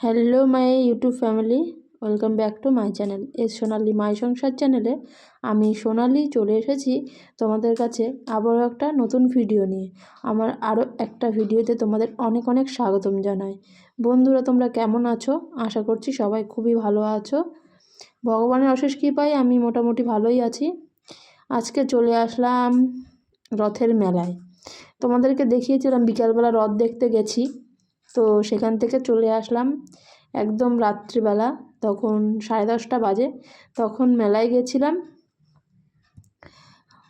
Hello my YouTube family welcome back to my channel S Sonali my Sansar চ্যানেলে আমি সোনালি চলে এসেছি তোমাদের কাছে আবারও একটা নতুন ভিডিও নিয়ে। আমার আরও একটা ভিডিওতে তোমাদের অনেক অনেক স্বাগতম জানাই। বন্ধুরা, তোমরা কেমন আছো? আশা করছি সবাই খুবই ভালো আছো। ভগবানের অশেষ কৃপায় আমি মোটামুটি ভালোই আছি। আজকে চলে আসলাম রথের মেলায়। তোমাদেরকে দেখিয়েছিলাম, বিকালবেলা রথ দেখতে গেছি। তো সেখান থেকে চলে আসলাম একদম রাত্রিবেলা, তখন সাড়ে দশটা বাজে। তখন মেলায় গেছিলাম।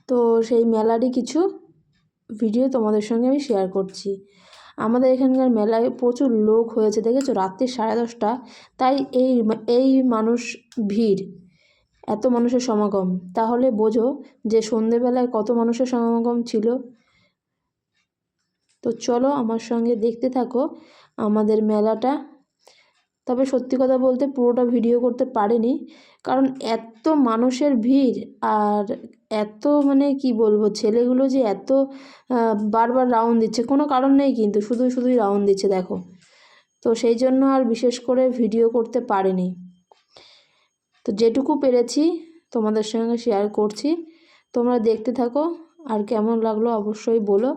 তো সেই মেলারই কিছু ভিডিও তোমাদের সঙ্গে আমি শেয়ার করছি। আমাদের এখানকার মেলায় প্রচুর লোক হয়েছে, দেখেছ? রাত্রি সাড়ে দশটা, তাই এই এই মানুষ ভিড়। এত মানুষের সমাগম। তাহলে বোঝো যে সন্ধেবেলায় কত মানুষের সমাগম ছিল। তো চলো আমার সঙ্গে দেখতে থাকো আমাদের মেলাটা। তবে সত্যি কথা বলতে পুরোটা ভিডিও করতে পারিনি। কারণ এত মানুষের ভিড় আর এত মানে কি বলব, ছেলেগুলো যে এত বারবার রাউন্ড দিচ্ছে, কোনো কারণ নেই কিন্তু শুধু শুধুই রাউন্ড দিচ্ছে, দেখো। তো সেই জন্য আর বিশেষ করে ভিডিও করতে পারিনি। তো যেটুকু পেরেছি তোমাদের সঙ্গে শেয়ার করছি। তোমরা দেখতে থাকো আর কেমন লাগল অবশ্যই বলো।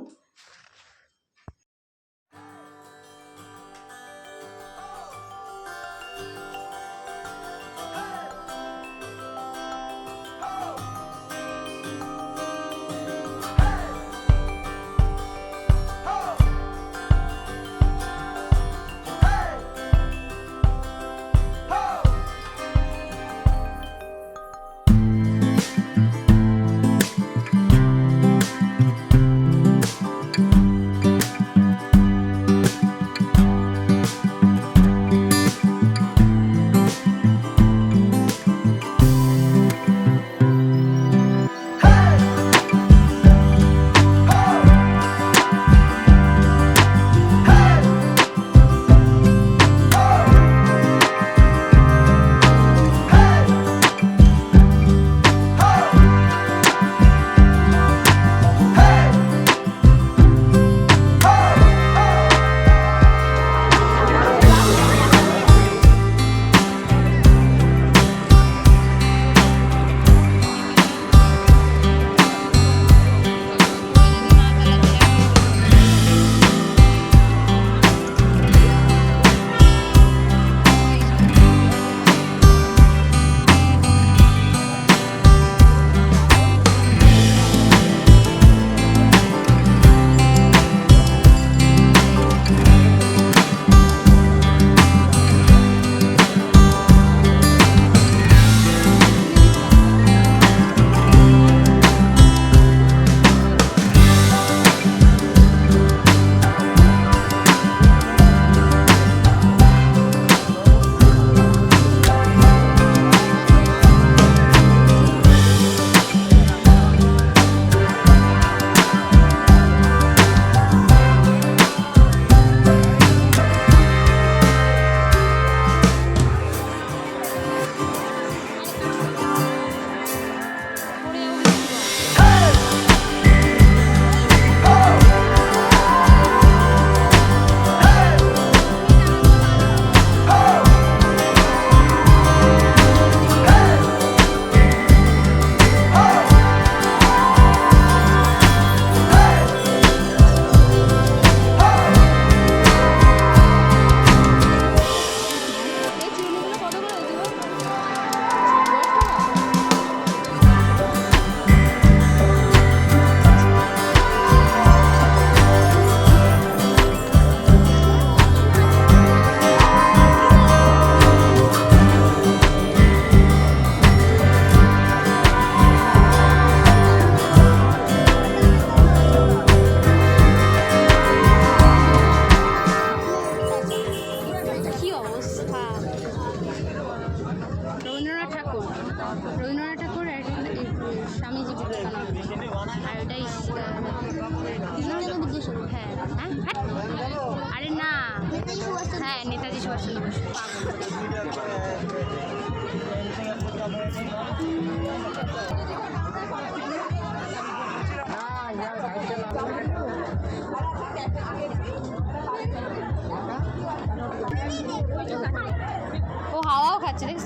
ও হাওয়াও খাচ্ছে দেখিস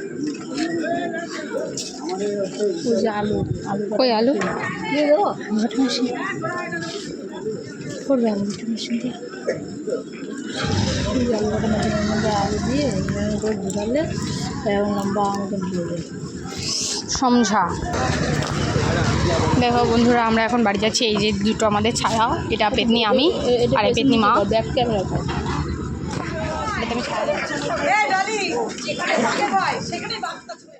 আলু আলু কই আলু? দিয়ে দেবো ভট মেশিন করবে আলু ভট মেশিন দিয়ে। আলু ভট মেশিনের মধ্যে আলু দিয়ে করে ঢুকালে এরকম লম্বা মতন দিয়ে দেবে সমঝা দেখো বন্ধুরা আমরা এখন বাড়ি যাচ্ছি। এই যে দুটো আমাদের ছায়া এটা পেতনি আমি আর পেতনি মা। ব্যাক ক্যামেরা এটাতে আমি ছায়া দিচ্ছি।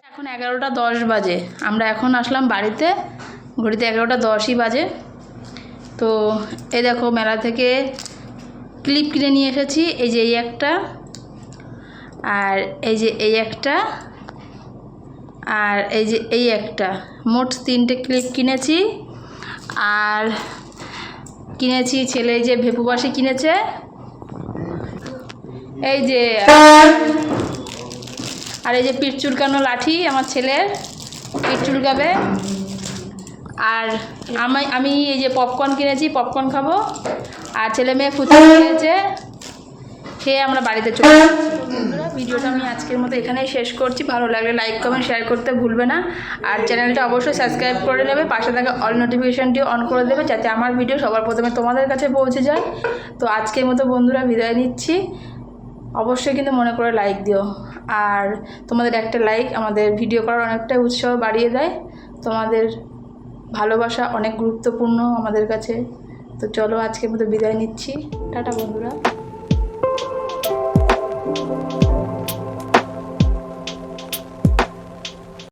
এখন এগারোটা দশ বাজে। আমরা এখন আসলাম বাড়িতে। ঘড়িতে এগারোটা দশই বাজে। তো এই দেখো, মেলা থেকে ক্লিপ কিনে নিয়ে এসেছি। এই যে এই একটা আর এই যে এই একটা আর এই যে এই একটা। মোট তিনটে ক্লিপ কিনেছি। আর কিনেছি ছেলে যে ভেপুবাসি কিনেছে। এই যে আর এই যে পিঠ চুলকানো লাঠি আমার ছেলের পিঠ চুলকাবে। আর আমি আমি এই যে পপকর্ন কিনেছি পপকর্ন খাব। আর ছেলে মেয়ে ফুচকা কিনেছে খেয়ে আমরা বাড়িতে চলে বন্ধুরা ভিডিওটা আমি আজকের মতো এখানেই শেষ করছি। ভালো লাগলে লাইক কমেন্ট শেয়ার করতে ভুলবে না। আর চ্যানেলটা অবশ্যই সাবস্ক্রাইব করে নেবে। পাশে থাকা অল নোটিফিকেশানটিও অন করে দেবে যাতে আমার ভিডিও সবার প্রথমে তোমাদের কাছে পৌঁছে যায়। তো আজকের মতো বন্ধুরা বিদায় নিচ্ছি। অবশ্যই কিন্তু মনে করে লাইক দিও। আর তোমাদের একটা লাইক আমাদের ভিডিও করার অনেকটা উৎসাহ বাড়িয়ে দেয়। তোমাদের ভালোবাসা অনেক গুরুত্বপূর্ণ আমাদের কাছে। তো চলো আজকের মতো বিদায় নিচ্ছি। টাটা বন্ধুরা।